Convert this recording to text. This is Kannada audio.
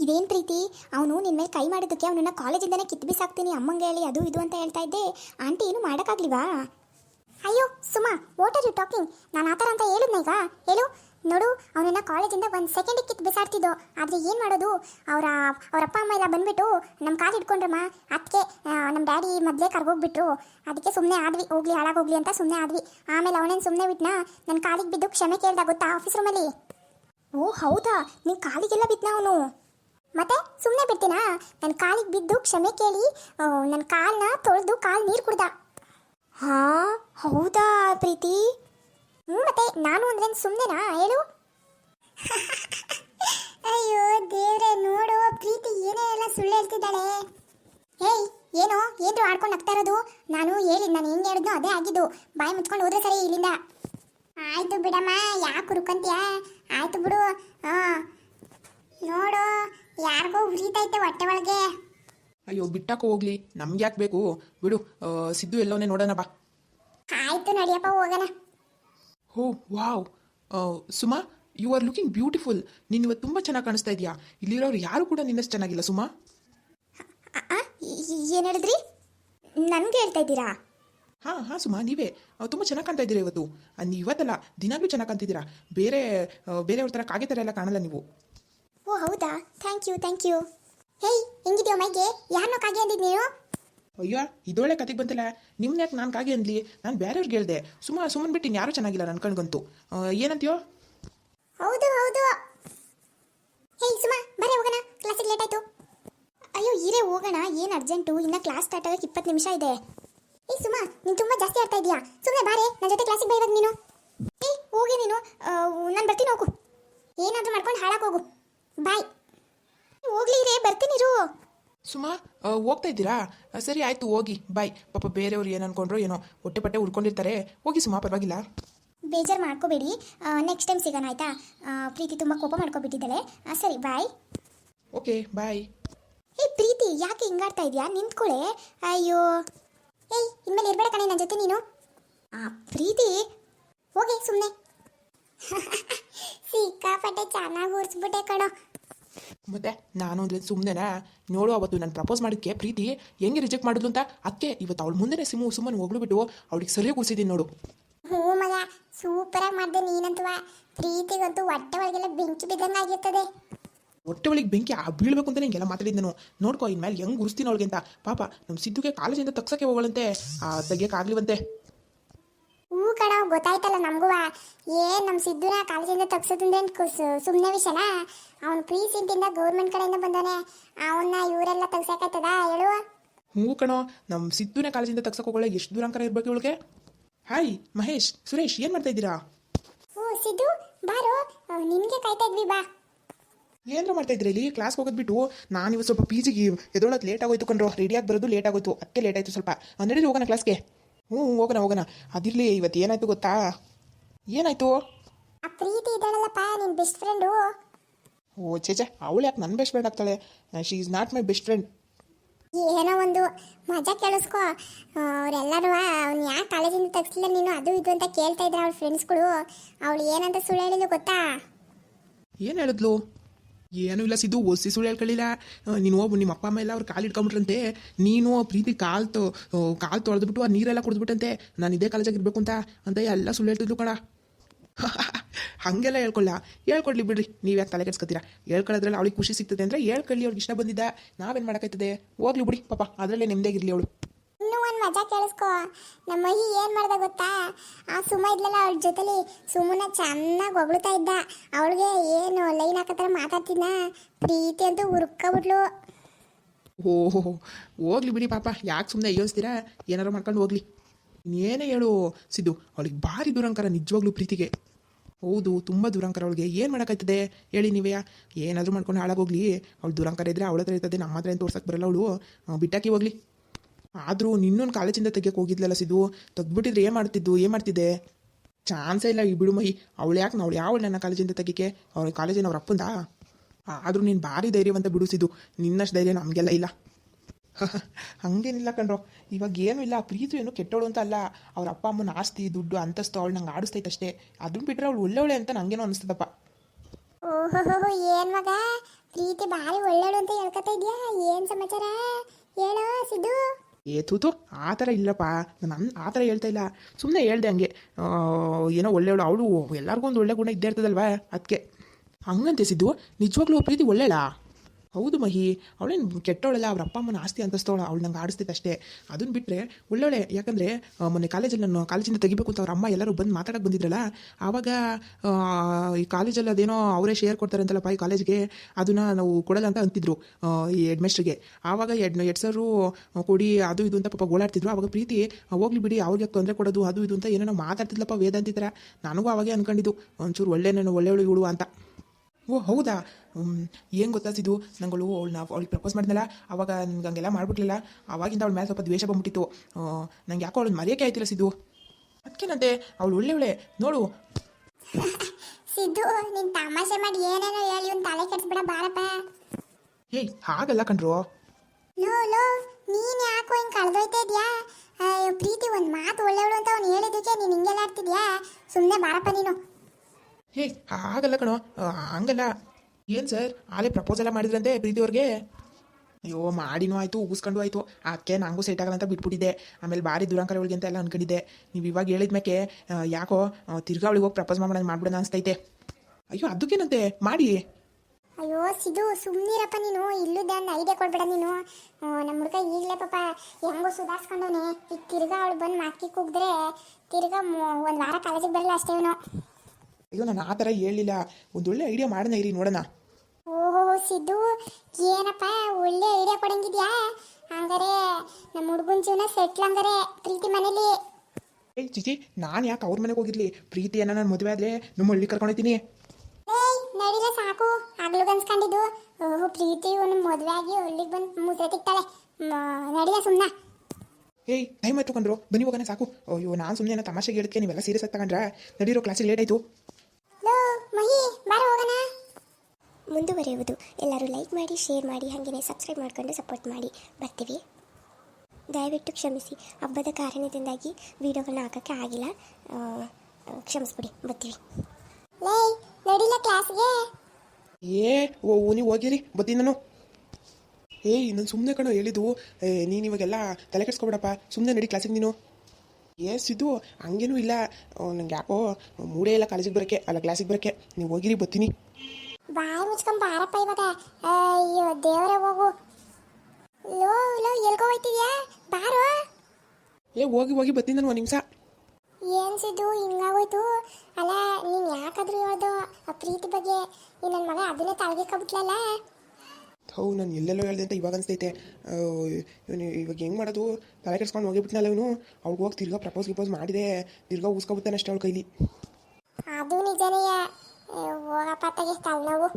ಇದೇನು ಪ್ರೀತಿ? ಅವನು ನಿನ್ನ ಮೇಲೆ ಕೈ ಮಾಡಿದ್ದಕ್ಕೆ ಅವನನ್ನ ಕಾಲೇಜಿಂದನೇ ಕಿತ್ತು ಬಿಸಾಕ್ತೀನಿ, ಅಮ್ಮಂಗೆ ಹೇಳಿ, ಅದು ಇದು ಅಂತ ಹೇಳ್ತಾ ಇದ್ದೆ. ಆಂಟಿ, ಏನು ಮಾಡೋಕ್ಕಾಗ್ಲಿವಾ? ಅಯ್ಯೋ, Suma what are you talking ನಾನು ಆ ಥರ ಅಂತ ಹೇಳಿದ್ನ ಈಗ? ಹೇಳು. ನೋಡು ಅವನನ್ನ ಕಾಲೇಜಿಂದ ಒಂದು ಸೆಕೆಂಡಿಗೆ ಕಿತ್ತು ಬಿಸಾಡ್ತಿದ್ದೋ. ಆದರೆ ಏನು ಮಾಡೋದು? ಅವರ, ಅವ್ರ ಅಪ್ಪ, ಅಮ್ಮ ಎಲ್ಲ ಬಂದ್ಬಿಟ್ಟು ನಮ್ಮ ಕಾಲು ಹಿಡ್ಕೊಂಡ್ರಮ್ಮ. ಅದಕ್ಕೆ ನಮ್ಮ ಡ್ಯಾಡಿ ಮೊದಲೇ ಕರ್ಗೋಗ್ಬಿಟ್ರು. ಅದಕ್ಕೆ ಸುಮ್ಮನೆ ಆದ್ವಿ, ಹೋಗ್ಲಿ, ಹಾಳಾಗೋಗ್ಲಿ ಅಂತ ಸುಮ್ಮನೆ ಆದ್ವಿ. ಆಮೇಲೆ ಅವನೇನು ಸುಮ್ಮನೆ ಬಿಟ್ನಾ? ನನ್ನ ಕಾಲಿಗೆ ಬಿದ್ದು ಕ್ಷಮೆ ಕೇಳ್ದ ಗೊತ್ತಾ ಆಫೀಸ್ ರೂಮಲ್ಲಿ? ಓ, ಹೌದಾ? ನಿನ್ನ ಕಾಲಿಗೆಲ್ಲ ಬಿದ್ದ ಅವನು? ಸುಮ್ಮನೆ ಬಿಡ್ತೀನಾ? ನನ್ನ ಕಾಲಿಗೆ ಬಿದ್ದು ಕ್ಷಮೆ ಕೇಳಿ ನನ್ನ ಕಾಲನ್ನ ತೊಳೆದು ಕಾಲು ನೀರು ಕುಡ್ದ. ಹಾ, ಹೌದಾ ಪ್ರೀತಿ? ಹ್ಞೂ ಮತ್ತೆ, ನಾನು ಅಂದ್ರೆ ಸುಮ್ಮನೆನಾ ಹೇಳು. ಅಯ್ಯೋ, ದೇವ್ರೆ, ನೋಡು, ಪ್ರೀತಿ ಏನೇ ಎಲ್ಲ ಸುಳ್ಳು ಹೇಳ್ತಿದ್ದಾಳೆ. ಏಯ್, ಏನೋ? ಏನ್ರು ಆಡ್ಕೊಂಡು ಆಗ್ತಾ ಇರೋದು? ನಾನು ಹೇಳಿ ನಾನು ಹೆಂಗೆ ಹೇಳಿದ್ನೋ ಅದೇ ಆಗಿದ್ದು. ಬಾಯಿ ಮುಚ್ಕೊಂಡು ಹೋದ್ರೆ ಸರಿ ಇಲ್ಲಿಂದ. ಆಯ್ತು ಬಿಡಮ್ಮ, ಯಾಕೆ ಹುರ್ಕೊಂತೀಯ? ಆಯ್ತು ಬಿಡು. ಹಾ ನೋಡು ಯಾರಿಗೋ ಉರಿತೈತೆ ಹೊಟ್ಟೆ ಒಳಗೆ. ಅಯ್ಯೋ ಬಿಟ್ಟಾಕ ಹೋಗ್ಲಿ. ನಮ್ಗೆ ಯಾಕೆ ಬೇಕು? ಬಿಡು ಆ, ಸಿದ್ದು ಎಲ್ಲೋನೆ ನೋಡೋಣ ಬಾ. ಆಯ್ತು ನಡಿಯಪ್ಪ ಹೋಗೋಣ. ಹೋ ವಾವ್. ಆ, Suma you are looking beautiful ನೀನು ಇವತ್ತು ತುಂಬ ಚೆನ್ನಾಗಿ ಕಾಣಿಸ್ತಾ ಇದೆಯಾ? ಇಲ್ಲಿರೋರು ಯಾರು ಕೂಡ ನಿನ್ನಷ್ಟು ಚೆನ್ನಾಗಿಲ್ಲ ಸುಮಾ? ಏನು ಹೇಳಿದ್ರಿ? ನನ್ಗೆ ಹೇಳ್ತಾ ಇದ್ದೀರಾ? ಹಾಂ ಹಾಂ ಸುಮಾ ನೀವೇ. ತುಂಬ ಚೆನ್ನಾಗಿ ಕಾಣ್ತಾ ಇದ್ದೀರಾ ಇವತ್ತು? ನೀವು ಇವತ್ತಲ್ಲ ದಿನಾಗ್ಲೂ ಚೆನ್ನಾಗಿ ಕಾಣ್ತಿದ್ದೀರಾ? ಬೇರೆ ಆ, ಬೇರೆಯವ್ರ ಥರ ಕಾಗೆ ಥರ ಎಲ್ಲ ಕಾಣಲ್ಲ ನೀವು. ಓ ಹೌದಾ? Thank you thank you hey ಹೆಂಗಿದ್ಯೋ ಮೈಗೆ? ಯಾರನ್ನೋ ಕಾಗೆ ಅಂದಿದ್ ನೀನು? ಅಯ್ಯೋ ಇದೊಳ್ಳೆ ಕತೆಗೆ ಬಂತಲ್ಲ. ನಿಮ್ನ ಯಾಕೆ ನಾನು ಕಾಗೆ ಅಂದ್ಲಿ? ನಾನು ಬೇರೆಯವ್ರಿಗೆ ಹೇಳ್ದೆ. ಸುಮ್ಮ ಸುಮ್ಮನೆ ಬಿಟ್ಟು ಯಾರೂ ಚೆನ್ನಾಗಿಲ್ಲ ನನ್ನ ಕಣ್ಗಂತೂ. ಆ, ಏನಂತೀಯೋ? ಹೌದು ಹೌದು. ಹೇಯ್ ಸುಮಾ ಬರೇ ಹೋಗೋಣ. ಕ್ಲಾಸಿಗೆ ಲೇಟ್ ಆಯ್ತು. ಅಯ್ಯೋ ಇರೇ ಹೋಗೋಣ. ಏನು ಅರ್ಜೆಂಟು ಇನ್ನ ಕ್ಲಾಸ್ ಸ್ಟಾರ್ಟ್ ಆಗಕ್ಕೆ ಇಪ್ಪತ್ತು ನಿಮಿಷ ಇದೆ. ಏಯ್ ಸುಮಾ ನೀನು ತುಂಬ ಜಾಸ್ತಿ ಆಡ್ತಾ ಇದೀಯಾ ಸುಮ್ಮನೆ ಬಾರೆ ನನ್ನ ಜೊತೆ ಕ್ಲಾಸಿಗೆ ಬೈವಾಗ ನೀನು. ಏಯ್ ಹೋಗಿ ನೀನು. ನಾನು ಬರ್ತೀನಿ ಹೋಗು. ಏನಾದರೂ ಮಾಡ್ಕೊಂಡು ಹಾಳಾಗಿ ಹೋಗು. ಬಾಯ್. ಹೋಗ್ಲಿ ರೇ ಬರ್ತೀನಿ ಇರು. ಸುಮಾ ಹೋಗ್ತಾ ಇದ್ದೀರಾ? ಸರಿ ಆಯ್ತು ಹೋಗಿ. ಬಾಯ್. ಪಾಪ ಬೇರೆಯವ್ರು ಏನು ಅನ್ಕೊಂಡ್ರೋ ಏನೋ ಹೊಟ್ಟೆ ಪಟ್ಟೆ ಉಳ್ಕೊಂಡಿರ್ತಾರೆ ಹೋಗಿ ಸುಮಾ ಪರವಾಗಿಲ್ಲ. ಬೇಜಾರು ಮಾಡ್ಕೋಬೇಡಿ. ನೆಕ್ಸ್ಟ್ ಟೈಮ್ ಸಿಗೋಣ ಆಯ್ತಾ? ಪ್ರೀತಿ ತುಂಬ ಕೋಪ ಮಾಡ್ಕೊಬಿಟ್ಟಿದ್ದಾಳೆ. ಆ, ಸರಿ ಬಾಯ್. Okay bye. ಏ ಪ್ರೀತಿ ಯಾಕೆ ಹಿಂಗಾಡ್ತಾ ಇದೆಯಾ? ನಿಂತ್ಕೊಳೆ. ಅಯ್ಯೋ. ಏಯ್ ಇನ್ಮೇಲೆ ಇರ್ಬೇಡ ಕಣೆ ನನ್ನ ಜೊತೆ ನೀನು. ಆ ಪ್ರೀತಿ. ಹೋಗಿ ಸುಮ್ಮನೆ ಸಿಕ್ಕಾಪಟ್ಟೆ ಚೆನ್ನಾಗಿ ಊರ್ಸ್ಬಿಟ್ಟೆ ಕಣೋ. ಮತ್ತೆ ನಾನು ಅಂದ್ರೆ ಸುಮ್ಮನೆನಾ ನೋಡು ಅವತ್ತು ನಾನು ಪ್ರಪೋಸ್ ಮಾಡಿದ್ಕೆ ಪ್ರೀತಿ ಹೆಂಗೆ ರಿಜೆಕ್ಟ್ ಮಾಡಿದ್ಲು ಅಂತ? ಅಕ್ಕೆ ಇವತ್ತು ಅವಳು ಮುಂದೆನೇ ಸಿಮು ಸುಮ್ಮನೆ ಹೋಗ್ಬಿಟ್ಟು ಅವಳಿಗೆ ಸರಿಯಾಗಿ ಕೂರಿಸಿದ್ದೀನಿ ನೋಡು. ಹ್ಞೂ ಮಗ ಸೂಪರಾಗಿ ಮಾಡಿದೆ ನೀನಂತವ. ಪ್ರೀತಿಗಂತೂ ಹೊಟ್ಟೆ ಒಳಗೆಲ್ಲ ಬೆಂಕಿ ಬಿದ್ದಂಗಾಗಿರ್ತದೆ ಹೊಟ್ಟೆ ಒಳಗೆ ಬೆಂಕಿ ಆ ಬೀಳ್ಬೇಕು ಅಂತ ಹಿಂಗೆಲ್ಲ ಮಾತಾಡಿದ್ದೆ ನಾನು. ನೋಡ್ಕೋ ಇನ್ಮೇಲೆ ಹೆಂಗೆ ಗುರುಸ್ತೀನಿ ಅವಳಿಗೆ ಅಂತ. ಪಾಪ ನಮ್ಮ ಸಿದ್ದುಗೆ ಕಾಲೇಜಿಂದ ತಗ್ಸಕ್ಕೆ ಹೋಗಳಂತೆ. ಆ ತೆಗಿಯೋಕ್ಕಾಗ್ಲಿವಂತೆ ಹೂ ಕಣ ಗೊತ್ತಾಯ್ತಲ್ಲ ನಮಗೂ ಏನ್ ನಮ್ಮ ಸಿದ್ದುನ ಕಾಲೇಜಿಂದ ತಗ್ಸೋದಂದ್ರೆ ಸುಮ್ಮನೆ ವಿಷಯನಾ? ಅವನು ಪ್ರೀ ಸೀಟಿಂದ ಗೌರ್ಮೆಂಟ್ ಕಡೆಯಿಂದ ಬಂದಾನೆ ಅವನ್ನ ಇವರೆಲ್ಲ ತಗ್ಸಾಕತ್ತದ ಹೇಳು. ಹ್ಞೂ ಕಣೋ ನಮ್ಮ ಸಿದ್ದುನೇ ಕಾಲೇಜಿಂದ ತಗ್ಸಕ್ಕೆ ಹೋಗೋಳೆ ಎಷ್ಟು ದೂರಾಂಕರ ಇರ್ಬೇಕು ಇವಳಿಗೆ? ಹಾಯ್ ಮಹೇಶ್ ಸುರೇಶ್ ಏನು ಮಾಡ್ತಾ ಇದ್ದೀರಾ? ಓ ಸಿದ್ದು ಬಾರೋ ನಿಮಗೆ ಕಾಯ್ತಾ ಇದ್ವಿ ಬಾ. ಏನರ ಮಾಡ್ತಾ ಇದ್ರಿ ಇಲ್ಲಿ? ಕ್ಲಾಸ್ ಹೋಗೋದು ಬಿಟ್ಟು ನಾನು ಇವತ್ತು ಸ್ವಲ್ಪ ಪಿ ಜಿಗೆ ಎದೊಳಕ್ಕೆ ಲೇಟ್ ಆಗೋಯ್ತು ಕಣ್ರೋ ರೆಡಿಯಾಗಿ ಬರೋದು ಲೇಟ್ ಆಗೋಯ್ತು ಅದಕ್ಕೆ ಲೇಟ್ ಆಯಿತು ಸ್ವಲ್ಪ. ನಡೀರಿ ಹೋಗೋಣ ಕ್ಲಾಸ್ಗೆ ಹ್ಞೂ ಹೋಗೋಣ ಹೋಗೋಣ. ಅದಿರಲಿ ಇವತ್ತು ಏನಾಯ್ತು ಗೊತ್ತಾ? ಏನಾಯ್ತು? ಆ ಪ್ರೀತಿ ಇದ್ದಾಳಲ್ಲಪ್ಪ ನಿನ್ ಬೆಸ್ಟ್ ಫ್ರೆಂಡು ಓ ಚೇಚೆ ಅವಳು ಯಾಕೆ ನನ್ನ ಬೆಸ್ಟ್ ಫ್ರೆಂಡ್ ಆಗ್ತಾಳೆ? She is not my best friend ಏನೋ ಒಂದು ಮಜಾ ಕೇಳಿಸ್ಕೋ. ಅವರೆಲ್ಲರೂ ಅವ್ನು ಯಾಕೆ ಕಾಲೇಜಿಂದ ತಗ್ಸಿಲ್ಲ ನೀನು ಅದು ಇದು ಅಂತ ಕೇಳ್ತಾ ಇದ್ರೆ ಅವ್ಳ ಫ್ರೆಂಡ್ಸ್ಗಳು ಅವಳು ಏನಂತ ಸುಳ್ಳು ಹೇಳಿದ್ಲು ಗೊತ್ತಾ? ಏನು ಹೇಳಿದ್ಲು? ಏನೂ ಇಲ್ಲ, ಸಿದ್ದು ಒಸಿ ಸುಳ್ಳು ಹೇಳ್ಕೊಳ್ಳಿಲ್ಲ ನೀನು ಹೋಗು ನಿಮ್ಮ ಅಪ್ಪ ಅಮ್ಮ ಎಲ್ಲ ಅವ್ರು ಕಾಲು ಇಟ್ಕೊಂಬಿಟ್ರಂತೆ ನೀನು ಪ್ರೀತಿ ಕಾಲು ತೊ ಕಾಲು ತೊಳೆದ್ಬಿಟ್ಟು ಆ ನೀರೆಲ್ಲ ಕುಡಿದ್ಬಿಟ್ಟಂತೆ. ನಾನು ಇದೇ ಕಾಲೇಜಾಗಿ ಇರಬೇಕು ಅಂತ ಅಂತ ಎಲ್ಲ ಸುಳ್ಳು ಹೇಳ್ತಿದ್ಲು ಕಣ. ಹಾಗೆಲ್ಲ ಹೇಳ್ಕೊಳ್ಳ ಹೇಳ್ಕೊಡ್ಲಿ ಬಿಡ್ರಿ, ನೀವು ಯಾಕೆ ತಲೆ ಕೆಡ್ಸ್ಕೊತೀರಾ? ಹೇಳ್ಕೊಳ್ಳೋದ್ರಲ್ಲಿ ಅವಳಿಗೆ ಖುಷಿ ಸಿಗ್ತದೆ ಅಂದರೆ ಹೇಳ್ಕೊಳ್ಳಿ, ಅವ್ಳಿಗೆ ಇಷ್ಟ ಬಂದಿದ್ದ. ನಾವೇನು ಮಾಡೋಕ್ಕಾಯ್ತದೆ ಹೋಗ್ಲಿ ಬಿಡಿ, ಪಾಪ. ಅದರಲ್ಲೇ ನೆಮ್ಮದಿಯಾಗಿರಲಿ ಅವಳು. ಇನ್ನೂ ಒಂದು ಮಜಾ ಕೇಳಿಸ್ಕೋ. ನಮ್ಮ ಮಹಿ ಏನು ಮಾಡ್ದ ಗೊತ್ತಾ? ಆ ಸುಮ ಇದ್ಲಲ್ಲ, ಅವಳ ಜೊತೆಲಿ ಸುಮ್ಮನ ಚೆನ್ನಾಗಿ ಹೊಗಳ್ತಾ ಇದ್ದ. ಅವಳಿಗೆ ಏನು ಲೈನ್ ಹಾಕತ್ತರ ಮಾತಾಡ್ತಿದ್ನ? ಪ್ರೀತಿ ಅಂತೂ ಹುರ್ಕೊಬಿಟ್ಲು ಓಹೋ, ಹೋಗ್ಲಿ ಬಿಡಿ ಪಾಪ. ಯಾಕೆ ಸುಮ್ಮನೆ ಯೋಚಿಸ್ತೀರಾ? ಏನಾರು ಮಾಡ್ಕೊಂಡು ಹೋಗ್ಲಿ. ಏನೇ ಹೇಳು ಸಿದ್ದು, ಅವಳಿಗೆ ಭಾರಿ ದುರಂಕಾರ ನಿಜವಾಗ್ಲೂ ಪ್ರೀತಿಗೆ. ಹೌದು, ತುಂಬ ದುರಂಕಾರ ಅವಳಿಗೆ. ಏನು ಮಾಡೋಕ್ಕಾಯ್ತದೆ? ಹೇಳಿ ನೀವೇ ಏನಾದರೂ ಮಾಡ್ಕೊಂಡು ಹಾಳಾಗೋಗ್ಲಿ ಅವಳು ದುರಂಕಾರ ಇದ್ದರೆ ಅವಳ ಹತ್ರ ಇರ್ತದೆ ನಮ್ಮ ಹತ್ರ ಏನು ತೋರ್ಸಕ್ಕೆ ಬರಲ್ಲ ಅವಳು. ಬಿಟ್ಟಾಕಿ ಹೋಗ್ಲಿ. ಆದರೂ ನಿನ್ನೊಂದು ಕಾಲೇಜಿಂದ ತೆಗಿಯಕ್ಕೆ ಹೋಗಿದ್ಲಲ್ಲ ಸಿದು ತೆಗ್ದುಬಿಟ್ಟಿದ್ರೆ ಏನು ಮಾಡ್ತಿದ್ದು? ಏನು ಮಾಡ್ತಿದ್ದೆ? ಚಾನ್ಸೇ ಇಲ್ಲ ಈ ಬಿಡು ಮಹಿ. ಅವಳು ಯಾಕೆ ನಾವು ಯಾವ ನನ್ನ ಕಾಲೇಜಿಂದ ತೆಗಿಕೆ? ಅವ್ರ ಕಾಲೇಜಿನ ಅವ್ರ ಅಪ್ಪಂದ? ಆದರೂ ನೀನು ಭಾರಿ ಧೈರ್ಯವಂತ ಬಿಡಿಸಿದ್ದು ನಿನ್ನಷ್ಟು ಧೈರ್ಯ ನಮಗೆಲ್ಲ ಇಲ್ಲ. ಹಂಗೇನಿಲ್ಲ ಕಣ್ರೋ. ಇವಾಗ ಏನೂ ಇಲ್ಲ. ಪ್ರೀತಿ ಏನು ಕೆಟ್ಟವಳು ಅಂತ ಅಲ್ಲ. ಅವ್ರ ಅಪ್ಪ ಅಮ್ಮನ ಆಸ್ತಿ, ದುಡ್ಡು, ಅಂತಸ್ತು ಅವಳು ನಂಗೆ ಆಡಿಸ್ತೈತೆ ಅಷ್ಟೇ. ಅದನ್ನ ಬಿಟ್ಟರೆ ಅವಳು ಒಳ್ಳೆವಳೆ ಅಂತ ನಂಗೇನೋ ಅನಿಸ್ತದಪ್ಪ ಓಹೋ ಏನ್ ಮಗ? ಪ್ರೀತಿ ಭಾರಿ ಒಳ್ಳೆಳು ಅಂತ ಹೇಳ್ಕೊತಾ ಇದೆಯಾ? ಏನ್ ಸಮಾಚಾರ? ಹೇಳೋ ಸಿದ್ದು? ಏ ತೂತು ಆ ಥರ ಇಲ್ಲಪ್ಪ. ನಾನು ಆ ಥರ ಹೇಳ್ತಾ ಇಲ್ಲ. ಸುಮ್ಮನೆ ಹೇಳ್ದೆ ಹಂಗೆ. ಏನೋ ಒಳ್ಳೆಯವಳು. ಅವಳು ಎಲ್ಲರಿಗೂ ಒಂದು ಒಳ್ಳೆ ಗುಣ ಇದ್ದೇ ಇರ್ತದಲ್ವಾ? ಅದಕ್ಕೆ ಹಂಗಂತೆ ಸಿದ್ದು. ನಿಜವಾಗ್ಲೂ ಪ್ರೀತಿ ಒಳ್ಳೆಯಳಾ? ಹೌದು ಮಹಿ ಅವಳೇನು ಕೆಟ್ಟವಳಲ್ಲ ಅವ್ರ ಅಪ್ಪ ಅಮ್ಮನ ಆಸ್ತಿ ಅಂತಸ್ತವಳ ಅವಳು ನಂಗೆ ಆಡಿಸ್ತೈತೆ ಅಷ್ಟೇ. ಅದನ್ನ ಬಿಟ್ಟರೆ ಒಳ್ಳೊಳ್ಳೆ, ಯಾಕಂದರೆ ಮೊನ್ನೆ ಕಾಲೇಜಲ್ಲಿ ನಾನು ಕಾಲೇಜಿಂದ ತೆಗಿಬೇಕು ಅಂತ ಅವ್ರ ಅಮ್ಮ ಎಲ್ಲರೂ ಬಂದು ಮಾತಾಡಕ್ಕೆ ಬಂದಿದ್ರಲ್ಲ, ಆವಾಗ ಈ ಕಾಲೇಜಲ್ಲಿ ಅದೇನೋ ಅವರೇ ಶೇರ್ ಕೊಡ್ತಾರಂತಲ್ಲಪ್ಪ ಈ ಕಾಲೇಜ್ಗೆ, ಅದನ್ನ ನಾವು ಕೊಡಲ್ಲ ಅಂತ ಅಂತಿದ್ರು ಈ ಹೆಡ್ಮೆಸ್ಟ್ರಿಗೆ. ಆವಾಗ ಎಡ್ ಎಡ್ ಸರು ಕೊಡಿ ಅದು ಇದು ಅಂತ ಪಾಪ ಗೋಳಾಡ್ತಿದ್ರು. ಆವಾಗ ಪ್ರೀತಿ ಹೋಗ್ಲಿ ಬಿಡಿ, ಅವ್ರಿಗೆ ತೊಂದರೆ ಕೊಡೋದು, ಅದು ಇದು ಅಂತ ಏನೇನೋ ಮಾತಾಡ್ತಿದ್ಲಪ್ಪ ವೇದಾಂತಿ ಥರ ನನಗೂ ಅವಾಗೇ ಅನ್ಕೊಂಡಿದ್ದು, ಒಂಚೂರು ಒಳ್ಳೆ ನಾನು ಒಳ್ಳೆ ಇವಳು ಅಂತ. ಓ ಹೌದಾ? ಏನು ಗೊತ್ತಾ ಸಿದ್ದು ನಂಗಳು ನಾವು ಅವಳಿಗೆ ಪ್ರಪೋಸ್ ಮಾಡಿದ್ನಲ್ಲ ಅವಾಗ ನನಗೆ ಹಂಗೆಲ್ಲ ಮಾಡ್ಬಿಟ್ಲಿಲ್ಲ. ಅವಾಗಿಂದ ಅವಳ ಮೇಲೆ ಸ್ವಲ್ಪ ದ್ವೇಷ ಬಂದ್ಬಿಟ್ಟಿತ್ತು. ನಂಗೆ ಯಾಕೋ ಅವಳನ್ನ ಮರೆಯೋಕೆ ಆಯ್ತಿಲ್ಲ ಸಿದ್ದು. ಅದಕ್ಕೇನಂತೆ ಅವಳು ಒಳ್ಳೆಯವಳೆ ನೋಡು. ಸಿದ್ದು ನೀನ್ ತಮಾಷೆ ಮಾಡಿ ಏನೇನೋ ಹೇಳಿ ಒಂದು ತಲೆ ಕೆಡಿಸ್ಬಿಡ ಬಾರಪ್ಪ. ಏಯ್ ಹಾಗಲ್ಲ ಕಣ್ರು. ಲೋ ಲೋ ನೀನ್ ಯಾಕೋ ಹಿಂಗ್ ಕಳ್ದೋಯ್ತಾ ಇದ್ಯಾ? ಅಯ್ಯೋ ಪ್ರೀತಿ ಒಂದ್ ಮಾತು ಒಳ್ಳೆಯವಳು ಅಂತ ಅವ್ನು ಹೇಳಿದ್ದಕ್ಕೆ ನೀನ್ ಹಿಂಗೆಲ್ಲ ಆಡ್ತಿದ್ಯಾ? ಸುಮ್ಮನೆ ಬಾರಪ್ಪ ನೀನು. ಹೇ, ಹಾಗಲ್ಲ ಕಣೋ. ಹಂಗಲ್ಲ. ಏನು ಸರ್? ಆಲೇ ಪ್ರಪೋಸ್ ಎಲ್ಲ ಮಾಡಿದ್ರಂತೆ ಪ್ರೀತಿಯವ್ರಿಗೆ ಅಯ್ಯೋ, ಮಾಡಿನೂ ಆಯಿತು, ಉಗಿಸ್ಕೊಂಡು ಆಯಿತು. ಅದಕ್ಕೆ ನನಗೂ ಸೆಟ್ ಆಗಲ್ಲ ಅಂತ ಬಿಟ್ಬಿಟ್ಟಿದೆ ಆಮೇಲೆ ಭಾರಿ ದುರಂಕಾರ ಅವಳಿಗೆ ಅಂತ ಎಲ್ಲ ಅನ್ಕೊಂಡಿದ್ದೆ. ನೀವು ಇವಾಗ ಹೇಳಿದ್ಮೇಕೆ ಮೇಲೆ ಯಾಕೋ ತಿರ್ಗಾ ಅವಳಿಗೆ ಹೋಗಿ ಪ್ರಪೋಸ್ ಮಾಡೋಣ ಮಾಡ್ಬಿಡೋಣ ಅನಿಸ್ತೈತೆ. ಅಯ್ಯೋ, ಅದಕ್ಕೇನಂತೆ? ಮಾಡಿ. ಅಯ್ಯೋ, ಸಿದು ಸುಮ್ಮನಿರಪ್ಪ ನೀನು. ಇಲ್ಲದ ಒಂದು ಐಡಿಯಾ ಕೊಡ್ಬೇಡ ನೀನು. ನಮ್ಮ ಹುಡುಗ ಈಗಲೇ ಪಾಪ ಹೆಂಗೋ ಸುಧಾರಿಸ್ಕೊಂಡವನೇ. ಈಗ ತಿರ್ಗಾ ಅವಳು ಬಂದು ಮಾಕಿ ಕೂಗಿದ್ರೆ, ತಿರ್ಗಾ ಒಂದು ವಾರ ಕಾಲೇಜಿಗೆ ಬರಲ್ಲ ಅಷ್ಟೇ ಇವನು. ಅಯ್ಯೋ ನಾನು ಆ ಥರ ಹೇಳಿಲ್ಲ ಒಂದೊಳ್ಳೆ ಐಡಿಯಾ ಮಾಡೋಣ ಇರಿ ನೋಡೋಣ. ಓಹೋ ಸಿದ್ದು ಏನಪ್ಪ ಒಳ್ಳೆ ಐಡಿಯಾ ಕೊಡಂಗಿದ್ಯಾ? ಹಂಗಾರೆ ನಮ್ಮ ಹುಡುಗನ ಜೀವನ ಸೆಟ್ಲ್ ಹಂಗಾರೆ ಪ್ರೀತಿ ಮನೇಲಿ. ಏಯ್ ಚಿಚಿ ನಾನು ಯಾಕೆ ಅವ್ರ ಮನೆಗೆ ಹೋಗಿರ್ಲಿ? ಪ್ರೀತಿಯನ್ನ ನಾನು ಮದುವೆ ಆದರೆ ನಮ್ಮ ಹಳ್ಳಿ ಕರ್ಕೊಂಡೋಗ್ತೀನಿ ಏಯ್ ನಡಿಲ ಸಾಕು. ಹಗಲು ಅನ್ಸ್ಕೊಂಡಿದ್ದು. ಓಹೋ ಪ್ರೀತಿ ಒಂದು ಮದುವೆ ಆಗಿ ಹಳ್ಳಿಗೆ ಬಂದು ಮುದ್ರೆ ತಿಕ್ತಾಳೆ. ನಡಿಲ ಸುಮ್ಮನೆ ಏಯ್ ಟೈಮ್ ಆಯ್ತು ಕಂಡ್ರು ಬನ್ನಿ ಹೋಗೋಣ ಸಾಕು. ಅಯ್ಯೋ ನಾನು ಸುಮ್ಮನೆ ತಮಾಷೆ ತಮಾಷೆಗೆ ಹೇಳಿದ್ಕೆ ನೀವೆಲ್ಲ ಸೀರಿಯಸ್ ಆಗಿ ತಗೊಂಡ್ರೆ? ನಡೀರೋ ಕ್ಲಾಸಿಗೆ ಲೇಟ್ ಆಯಿತು. ಮಹಿ ಬಾರ ಹೋಗೋಣ. ಮುಂದುವರಿಯುವುದು. ಎಲ್ಲರೂ ಲೈಕ್ ಮಾಡಿ ಶೇರ್ ಮಾಡಿ ಹಾಗೆಯೇ ಸಬ್ಸ್ಕ್ರೈಬ್ ಮಾಡಿಕೊಂಡು ಸಪೋರ್ಟ್ ಮಾಡಿ. ಬರ್ತೀವಿ. ದಯವಿಟ್ಟು ಕ್ಷಮಿಸಿ. ಹಬ್ಬದ ಕಾರಣದಿಂದಾಗಿ ವಿಡಿಯೋಗಳನ್ನ ಹಾಕೋಕ್ಕೆ ಆಗಿಲ್ಲ. ಕ್ಷಮಿಸ್ಬಿಡಿ. ಬರ್ತೀವಿ. ಲೇ ನಡಿಲ ಕ್ಲಾಸ್ಗೆ ಏ ಓ ನೀವು ಹೋಗಿರಿ. ಬತ್ತೀನಿ ನಾನು. ಏಯ್ ನಾನು ಸುಮ್ಮನೆ ಕಣೋ ಹೇಳಿದ್ವು ಏ, ನೀನು ಇವಾಗೆಲ್ಲ ತಲೆ ಕೆಡ್ಸ್ಕೊಬೇಡಪ್ಪ. ಸುಮ್ಮನೆ ನಡಿ ಕ್ಲಾಸಿಗೆ ನೀನು. ಏ ಸಿದ್ದು ಹಂಗೇನೂ ಇಲ್ಲ. ನಂಗೆ ಯಾಕೋ ಮೂಡೇ ಇಲ್ಲ ಕಾಲೇಜಿಗೆ ಬರೋಕ್ಕೆ ಅಲ್ಲ ಕ್ಲಾಸಿಗೆ ಬರೋಕ್ಕೆ. ನೀವು ಹೋಗಿರಿ ಬರ್ತೀನಿ. ಬಾಯಿ ಮುಚ್ಕೊಂಡ್ ಬಾರಪ್ಪ ಇವಾಗ. ಅಯ್ಯೋ ದೇವರೇ ಹೋಗು. ಲೋ ಲೋ ಎಲ್ಗೋ ಹೋಯ್ತಿದ್ಯಾ? ಬಾರೋ. ಏ ಹೋಗಿ ಹೋಗಿ ಬರ್ತೀನಿ ನಾನು ಒಂದು ನಿಮಿಷ ಏನ್ ಸಿದ್ದು ಹಿಂಗಾಗೋಯ್ತು. ಅಲ್ಲ ನೀನ್ ಯಾಕಾದ್ರೂ ಹೇಳೋದು ಪ್ರೀತಿ ಬಗ್ಗೆ ನನ್ನ ಮಗ ಅದನ್ನೇ ತಲೆಗೆ ಕಬಿಟ್ಲಲ್ಲ ಹೌ ನಾನು ಎಲ್ಲೆಲ್ಲೋ ಹೇಳ್ದೆ ಅಂತ ಇವಾಗ ಅನಿಸ್ತೈತೆ. ಇವನು ಇವಾಗ ಹೆಂಗೆ ಮಾಡೋದು? ತಲೆ ಕೆಡ್ಸ್ಕೊಂಡು ಹೋಗಿಬಿಟ್ನಲ್ಲ ಇವನು. ಅವ್ಳಿಗೆ ಹೋಗಿ ತಿರ್ಗಾ ಪ್ರಪೋಸ್ ಗಿಪೋಸ್ ಮಾಡಿದೆ. ತಿರ್ಗಾ ಊಸ್ಕೊಬಿಡ್ತಾನೆ ಅಷ್ಟೇ ಅವಳ ಕೈಲಿ. ಅದು ನಿಜನೇ. ಹೋಗಪ್ಪ ತಲೆನೋವು